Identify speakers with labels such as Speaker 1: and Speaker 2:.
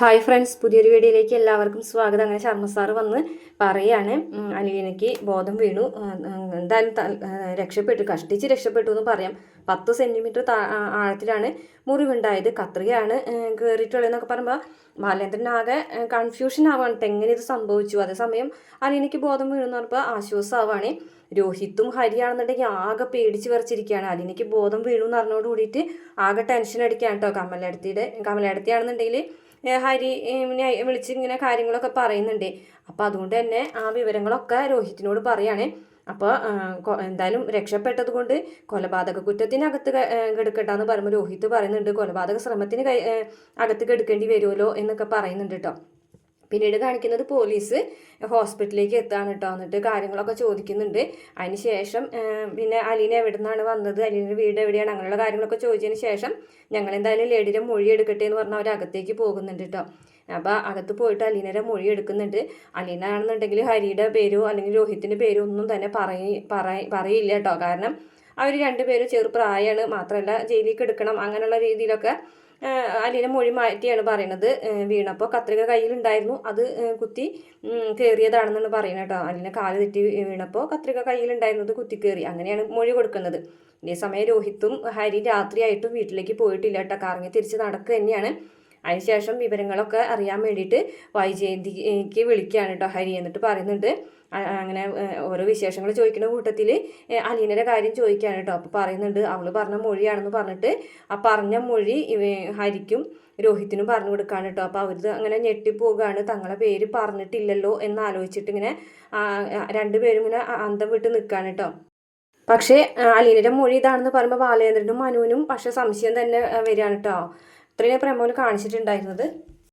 Speaker 1: Hi friends പുതിയൊരു വീഡിയോയിലേക്ക് എല്ലാവർക്കും സ്വാഗതം. അങ്ങനെ ശർമ്മ സാറ് വന്ന് പറയാണ് ഉം, അലീനയ്ക്ക് ബോധം വീണു. എന്തായാലും രക്ഷപ്പെട്ടു കഷ്ടിച്ച് രക്ഷപ്പെട്ടു എന്ന് പറയാം. പത്ത് സെന്റിമീറ്റർ ആഴത്തിലാണ് മുറിവുണ്ടായത്. കത്രികയാണ് കയറിയിട്ടുള്ളതെന്നൊക്കെ പറയുമ്പോൾ ബാലേന്ദ്രനാകെ കൺഫ്യൂഷൻ ആവാണ്. എങ്ങനെ ഇത് സംഭവിച്ചു. അതേസമയം അലീനയ്ക്ക് ബോധം വീണു എന്ന് പറഞ്ഞപ്പോൾ ആശ്വാസമാവാണ്. രോഹിത്തും ഹരിയാണെന്നുണ്ടെങ്കിൽ ആകെ പേടിച്ച് വരച്ചിരിക്കുകയാണ് അലീനയ്ക്ക് ബോധം വീണു എന്ന് അറിഞ്ഞോട് കൂടിയിട്ട് ആകെ ടെൻഷൻ അടിക്കുകയാണ് കേട്ടോ കമലടത്തിയുടെ കമലടത്തിയാണെന്നുണ്ടെങ്കിൽ ഹരി ഇങ്ങനെ വിളിച്ച് ഇങ്ങനെ കാര്യങ്ങളൊക്കെ പറയുന്നുണ്ട്. അപ്പോൾ അതുകൊണ്ട് തന്നെ ആ വിവരങ്ങളൊക്കെ രോഹിത്തിനോട് പറയുകയാണ് അപ്പോൾ എന്തായാലും രക്ഷപ്പെട്ടത് കൊണ്ട് കൊലപാതക കുറ്റത്തിനകത്ത് ക- ഏ, കിടക്കട്ടെ എന്ന് പറയുമ്പോൾ രോഹിത് പറയുന്നുണ്ട്. കൊലപാതക ശ്രമത്തിന് കൈ അകത്ത് കെടുക്കേണ്ടി വരുമല്ലോ എന്നൊക്കെ പറയുന്നുണ്ട് കേട്ടോ പിന്നീട് കാണിക്കുന്നത് പോലീസ് ഹോസ്പിറ്റലിലേക്ക് എത്താണ് കേട്ടോ എന്നിട്ട് കാര്യങ്ങളൊക്കെ ചോദിക്കുന്നുണ്ട്. അതിന് ശേഷം പിന്നെ അലീന എവിടെ നിന്നാണ് വന്നത്? അലീനയുടെ വീട് എവിടെയാണ്? അങ്ങനെയുള്ള കാര്യങ്ങളൊക്കെ ചോദിച്ചതിന് ശേഷം ഞങ്ങൾ എന്തായാലും ലേഡിയുടെ മൊഴി എടുക്കട്ടെ എന്ന് പറഞ്ഞാൽ അവർ അകത്തേക്ക് പോകുന്നുണ്ട് കേട്ടോ അപ്പോൾ അകത്ത് പോയിട്ട് അലീനയുടെ മൊഴി എടുക്കുന്നുണ്ട് അലീന ആണെന്നുണ്ടെങ്കിൽ ഹരിയുടെ പേരോ അല്ലെങ്കിൽ രോഹിത്തിന്റെ പേരോ ഒന്നും തന്നെ പറയ- പറയില്ല കേട്ടോ കാരണം അവർ രണ്ടുപേരും ചെറുപ്രായമാണ് മാത്രമല്ല ജയിലിലേക്ക് എടുക്കണം അങ്ങനെയുള്ള രീതിയിലൊക്കെ അലീനെ മൊഴി മാറ്റിയാണ് പറയുന്നത്. വീണപ്പോൾ കത്രിക കയ്യിലുണ്ടായിരുന്നു. അത് കുത്തി കയറിയതാണെന്നാണ് പറയുന്നത് കേട്ടോ. അലീന കാൽ തെറ്റി വീണപ്പോൾ കത്രിക കയ്യിലുണ്ടായിരുന്നത് കുത്തി കയറി അങ്ങനെയാണ് മൊഴി കൊടുക്കുന്നത്. ഇതേസമയം രോഹിത്തും ഹരി രാത്രിയായിട്ടും വീട്ടിലേക്ക് പോയിട്ടില്ല കേട്ടോ. കറങ്ങി തിരിച്ച് നടക്കുക തന്നെയാണ്. അതിനുശേഷം വിവരങ്ങളൊക്കെ അറിയാൻ വേണ്ടിയിട്ട് വൈജയന്തിക്ക് വിളിക്കുകയാണ് കേട്ടോ ഹരി എന്നിട്ട് പറയുന്നുണ്ട്. അങ്ങനെ ഓരോ വിശേഷങ്ങൾ ചോദിക്കുന്ന കൂട്ടത്തിൽ അലീനയുടെ കാര്യം ചോദിക്കുകയാണ് കേട്ടോ അപ്പോൾ പറയുന്നുണ്ട് അവൾ പറഞ്ഞ മൊഴിയാണെന്ന് പറഞ്ഞിട്ട് ആ പറഞ്ഞ മൊഴി ഹരിക്കും രോഹിത്തിനും പറഞ്ഞു കൊടുക്കുകയാണ് കേട്ടോ അപ്പോൾ അവർ അങ്ങനെ ഞെട്ടിപ്പോവുകയാണ്. തങ്ങളെ പേര് പറഞ്ഞിട്ടില്ലല്ലോ എന്ന് ആലോചിച്ചിട്ട് ഇങ്ങനെ രണ്ടുപേരും ഇങ്ങനെ അന്തം വിട്ട് നിൽക്കുകയാണ് കേട്ടോ പക്ഷേ അലീനയുടെ മൊഴി ഇതാണെന്ന് പറയുമ്പോൾ ബാലേന്ദ്രനും മനുവിനും പക്ഷേ സംശയം തന്നെ വരികയാണ് കേട്ടോ ഇത്രയും പ്രമോന് കാണിച്ചിട്ടുണ്ടായിരുന്നത്.